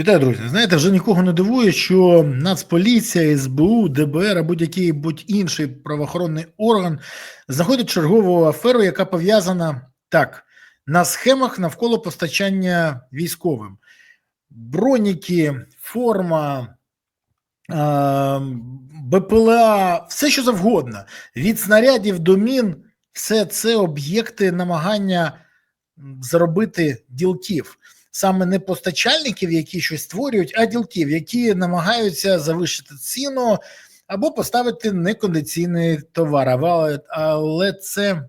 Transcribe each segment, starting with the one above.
Вітаю, друзі. Знаєте, вже нікого не дивує, що Нацполіція, СБУ, ДБР або будь-який будь-інший правоохоронний орган знаходить чергову аферу, яка пов'язана так на схемах навколо постачання військовим. Броніки, форма, БПЛА, все що завгодно. Від снарядів до мін, все це об'єкти намагання заробити ділків саме не постачальників, які щось створюють, а ділків, які намагаються завищити ціну або поставити некондиційний товар. Але, це,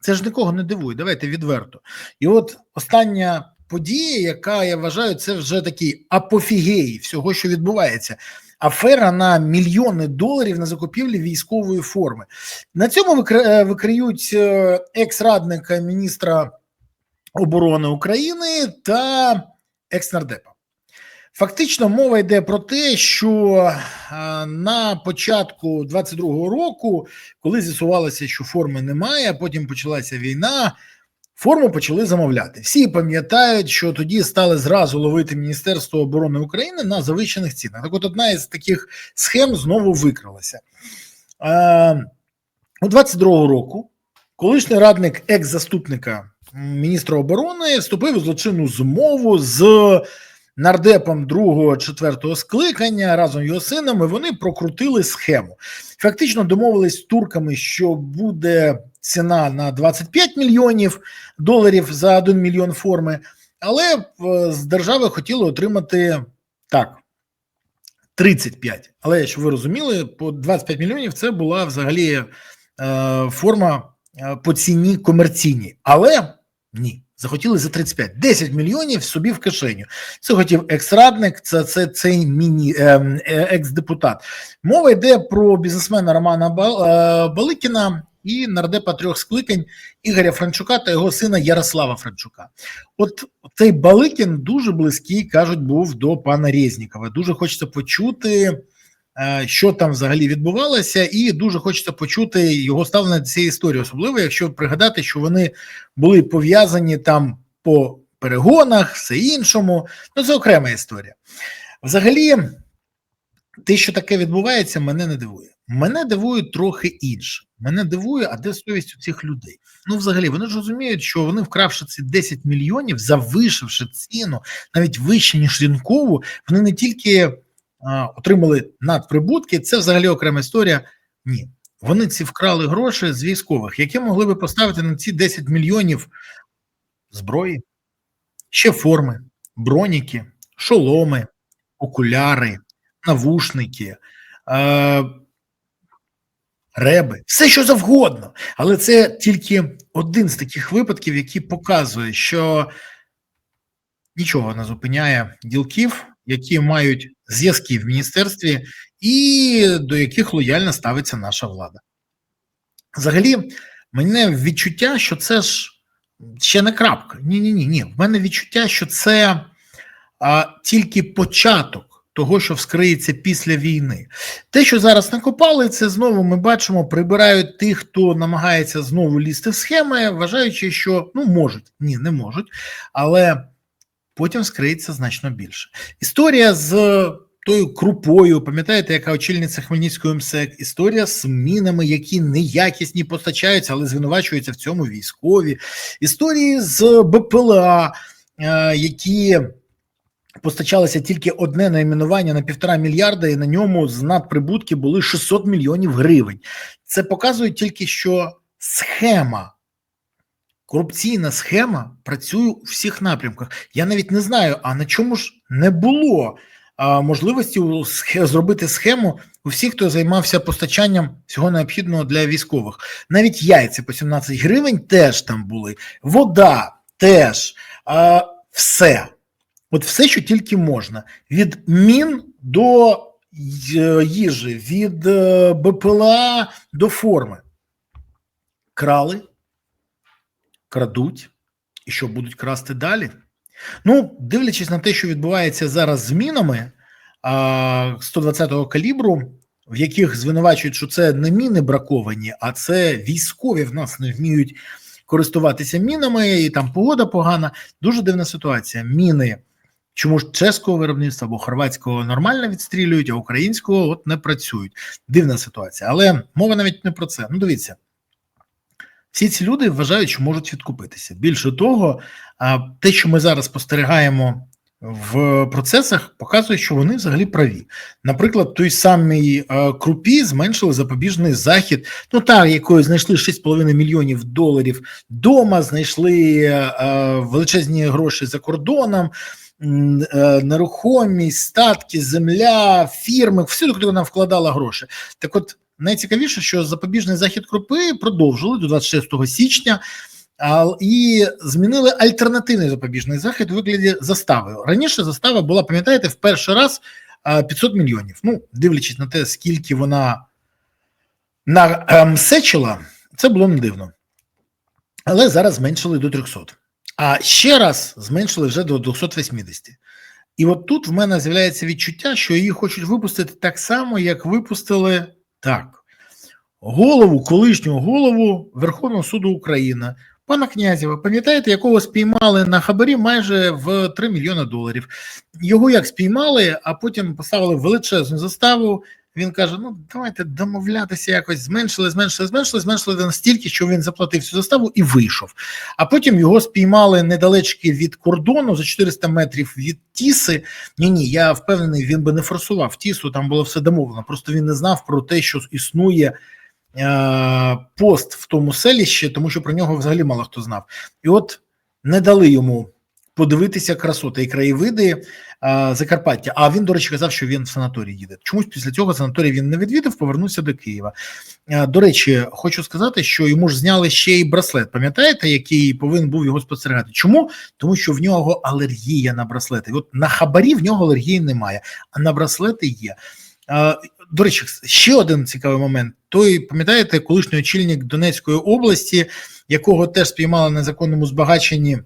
це ж нікого не дивує. Давайте відверто. І от остання подія, яка я вважаю, це вже такий апофігей всього, що відбувається. Афера на мільйони доларів на закупівлі військової форми. На цьому викриють екс-радника міністра оборони України та екснардепа. Фактично, мова йде про те, що на початку 22-го року, коли з'ясувалося, що форми немає, а потім почалася війна. Форму почали замовляти. Всі пам'ятають, що тоді стали зразу ловити Міністерство оборони України на завищених цінах. Так, от одна із таких схем знову викрилася. У 22-го року колишній радник екс-заступника міністра оборони вступив у злочинну змову з нардепом другого четвертого скликання разом з його сином. і Вони прокрутили схему. Фактично домовились з турками, що буде ціна на 25 мільйонів доларів за 1 мільйон форми, але е, з держави хотіли отримати так. 35. Але щоб ви розуміли, по 25 мільйонів це була взагалі е, форма е, по ціні комерційній. Але ні, захотіли за 35. 10 мільйонів собі в кишеню. Це хотів екс-радник, це це цей міні е, е, екс-депутат. Мова йде про бізнесмена Романа е, Баликіна і нардепа трьох скликань Ігоря Франчука та його сина Ярослава Франчука. От цей Баликін дуже близький, кажуть, був до пана Резнікова. Дуже хочеться почути. Е, що там взагалі відбувалося, і дуже хочеться почути його ставлення до цієї історії, особливо якщо пригадати, що вони були пов'язані там по перегонах, все іншому. Ну це окрема історія. Взагалі, те, що таке відбувається, мене не дивує. Мене дивує трохи інше. Мене дивує, а де совість у цих людей? Ну, взагалі, вони ж розуміють, що вони, вкравши ці 10 мільйонів, завишивши ціну навіть вище ніж ринкову, вони не тільки отримали надприбутки. Це взагалі окрема історія. Ні, вони ці вкрали гроші з військових, які могли би поставити на ці 10 мільйонів зброї, ще форми, броніки, шоломи, окуляри, навушники. Е Реби, все що завгодно, але це тільки один з таких випадків, який показує, що нічого не зупиняє ділків які мають зв'язки в міністерстві, і до яких лояльно ставиться наша влада. Взагалі, мене відчуття, що це ж ще не крапка. Ні, ні, ні, ні. В мене відчуття, що це а, тільки початок. Того, що вскриється після війни, те, що зараз накопали, це знову ми бачимо, прибирають тих, хто намагається знову лізти в схеми, вважаючи, що ну можуть, ні, не можуть, але потім скриється значно більше. Історія з тою крупою, пам'ятаєте, яка очільниця Хмельницької МСЕК, історія з мінами, які неякісні постачаються, але звинувачуються в цьому військові, історії з БПЛА, е, які. Постачалося тільки одне найменування на півтора мільярда, і на ньому з надприбутки були 600 мільйонів гривень. Це показує тільки, що схема корупційна схема працює у всіх напрямках. Я навіть не знаю, а на чому ж не було а, можливості зробити схему у всіх, хто займався постачанням всього необхідного для військових. Навіть яйця по 17 гривень теж там були, вода теж а, все. От все, що тільки можна, від мін до їжі, від е, БПЛА до форми. Крали крадуть і що будуть красти далі. Ну, дивлячись на те, що відбувається зараз з мінами 120-го калібру, в яких звинувачують, що це не міни браковані, а це військові в нас не вміють користуватися мінами, і там погода погана. Дуже дивна ситуація. Міни Чому ж чеського виробництва або хорватського нормально відстрілюють, а українського от не працюють. Дивна ситуація. Але мова навіть не про це. Ну, дивіться, всі ці люди вважають, що можуть відкупитися. Більше того, те, що ми зараз спостерігаємо в процесах, показує, що вони взагалі праві. Наприклад, той самий крупі зменшили запобіжний захід. Ну так, якою знайшли 6,5 мільйонів доларів дома, знайшли величезні гроші за кордоном. Нерухомість, статки, земля, фірми, всюди, куди вона вкладала гроші. Так, от найцікавіше, що запобіжний захід крупи продовжили до 26 січня і змінили альтернативний запобіжний захід у вигляді застави. Раніше застава була, пам'ятаєте, в перший раз 500 мільйонів. Ну, дивлячись на те, скільки вона намсечила, це було не дивно. Але зараз зменшили до 300. А ще раз зменшили вже до 280. І от тут в мене з'являється відчуття, що її хочуть випустити так само, як випустили так. Голову, колишнього голову Верховного суду України, пана Князєва, пам'ятаєте, якого спіймали на хабарі майже в 3 мільйони доларів. Його як спіймали, а потім поставили величезну заставу. Він каже: ну давайте домовлятися якось зменшили, зменшили, зменшили, зменшили настільки, що він заплатив цю заставу і вийшов. А потім його спіймали недалечки від кордону за 400 метрів від Тіси. Ні, ні, я впевнений, він би не форсував Тісу. Там було все домовлено. Просто він не знав про те, що існує. Е, пост в тому селищі, тому що про нього взагалі мало хто знав, і от не дали йому подивитися красоти і краєвиди а, Закарпаття. А він, до речі, казав, що він в санаторій їде. Чомусь після цього санаторій він не відвідав, повернувся до Києва. А, до речі, хочу сказати, що йому ж зняли ще й браслет. Пам'ятаєте, який повинен був його спостерігати? Чому? Тому що в нього алергія на браслети. От на хабарі в нього алергії немає, а на браслети є. А, до речі, ще один цікавий момент. Той пам'ятаєте, колишній очільник Донецької області, якого теж спіймали на законному збагаченні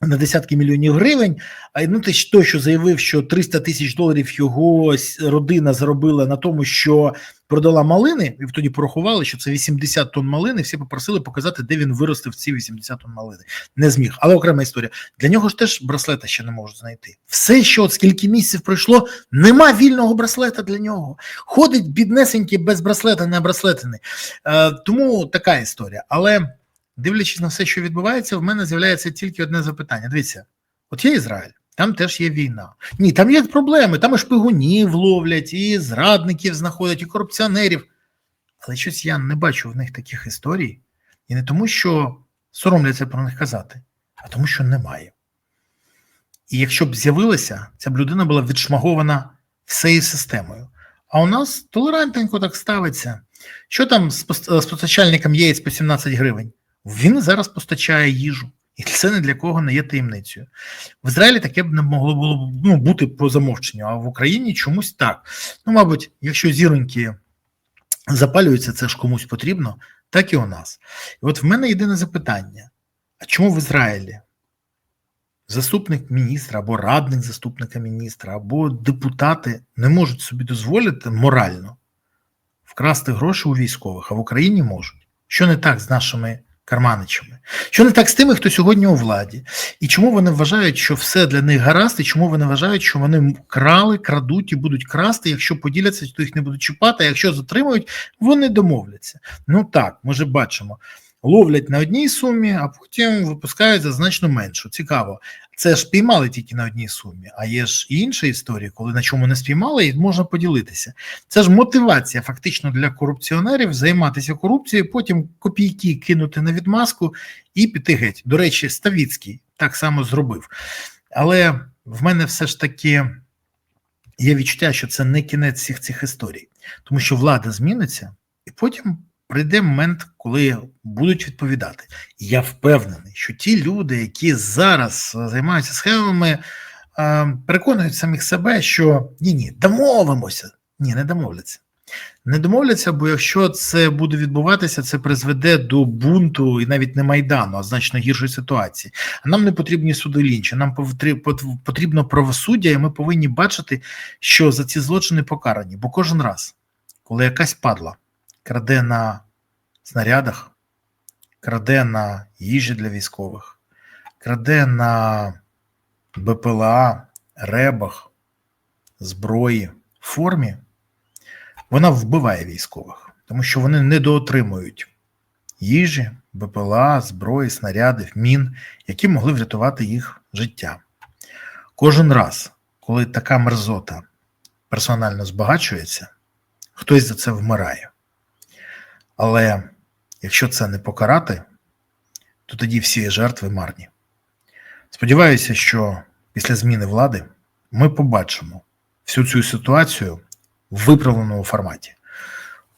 на десятки мільйонів гривень. А ну той, що заявив, що 300 тисяч доларів його родина заробила на тому, що продала малини, і тоді порахували, що це 80 тонн малини. Всі попросили показати, де він виростив ці 80 тонн малини. Не зміг, але окрема історія. Для нього ж теж браслета ще не можуть знайти. Все, що от скільки місяців пройшло, нема вільного браслета для нього. Ходить біднесенький без браслета, не браслетини. Е, тому така історія. Але дивлячись на все, що відбувається, в мене з'являється тільки одне запитання. Дивіться, от є Ізраїль. Там теж є війна. Ні, там є проблеми, там і шпигунів ловлять, і зрадників знаходять, і корупціонерів. Але щось я не бачу в них таких історій. І не тому, що соромляться про них казати, а тому, що немає. І якщо б з'явилася, ця б людина була відшмагована всією системою. А у нас толерантненько так ставиться. Що там з постачальником яєць по 17 гривень? Він зараз постачає їжу. І це не для кого не є таємницею. В Ізраїлі таке б не могло було ну, бути по замовченню, а в Україні чомусь так. Ну, мабуть, якщо зіроньки запалюються, це ж комусь потрібно, так і у нас. І от в мене єдине запитання: а чому в Ізраїлі заступник міністра або радник заступника міністра, або депутати не можуть собі дозволити морально вкрасти гроші у військових, а в Україні можуть? Що не так з нашими Карманичами. Що не так з тими, хто сьогодні у владі, і чому вони вважають, що все для них гаразд, і чому вони вважають, що вони крали, крадуть і будуть красти, якщо поділяться, то їх не будуть чіпати, а якщо затримують, вони домовляться. Ну так, ми вже бачимо. Ловлять на одній сумі, а потім випускають за значно меншу. Цікаво. Це ж спіймали тільки на одній сумі, а є ж і інша історія, коли на чому не спіймали, і можна поділитися. Це ж мотивація фактично для корупціонерів займатися корупцією, потім копійки кинути на відмазку і піти геть. До речі, Ставіцький так само зробив. Але в мене все ж таки є відчуття, що це не кінець всіх цих історій, тому що влада зміниться, і потім прийде момент, коли будуть відповідати. Я впевнений, що ті люди, які зараз займаються схемами, переконують самих себе, що ні, ні, домовимося. Ні, не домовляться. Не домовляться, бо якщо це буде відбуватися, це призведе до бунту і навіть не майдану, а значно гіршої ситуації. Нам не потрібні суди лінчі, нам потрібно правосуддя, і ми повинні бачити, що за ці злочини покарані. Бо кожен раз, коли якась падла краде на снарядах, краде на їжі для військових, краде на БПЛА, ребах, зброї, формі, вона вбиває військових, тому що вони недоотримують їжі, БПЛА, зброї, снарядів, мін, які могли врятувати їх життя. Кожен раз, коли така мерзота персонально збагачується, хтось за це вмирає. Але якщо це не покарати, то тоді всі жертви марні. Сподіваюся, що після зміни влади ми побачимо всю цю ситуацію в виправленому форматі.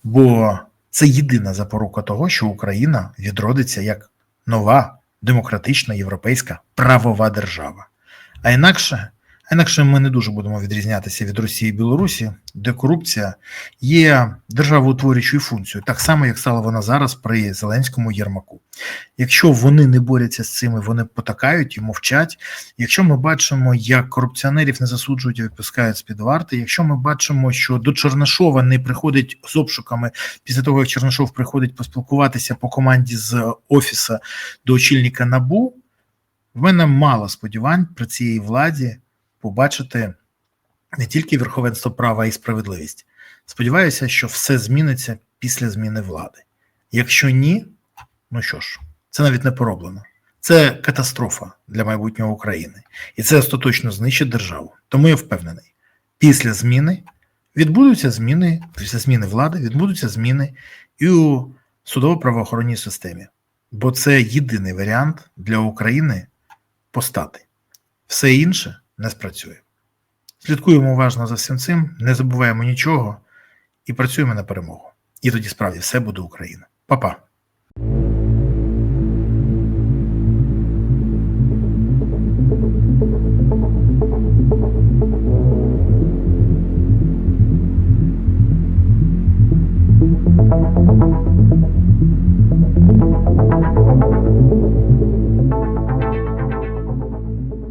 Бо це єдина запорука того, що Україна відродиться як нова демократична європейська правова держава. А інакше інакше ми не дуже будемо відрізнятися від Росії і Білорусі, де корупція є державоутворюючою функцією, так само, як стала вона зараз при Зеленському Єрмаку. Якщо вони не борються з цим, вони потакають і мовчать. Якщо ми бачимо, як корупціонерів не засуджують і відпускають з під варти, якщо ми бачимо, що до Чернашова не приходить з обшуками після того, як Чернашов приходить поспілкуватися по команді з офіса до очільника набу, в мене мало сподівань при цій владі побачити не тільки верховенство права і справедливість. Сподіваюся, що все зміниться після зміни влади. Якщо ні, ну що ж, це навіть не пороблено. Це катастрофа для майбутнього України, і це остаточно знищить державу. Тому я впевнений, після зміни відбудуться зміни, після зміни влади відбудуться зміни і у судово-правоохоронній системі, бо це єдиний варіант для України постати. Все інше не спрацює. Слідкуємо уважно за всім цим, не забуваємо нічого і працюємо на перемогу. І тоді справді все буде Україна. Па-па.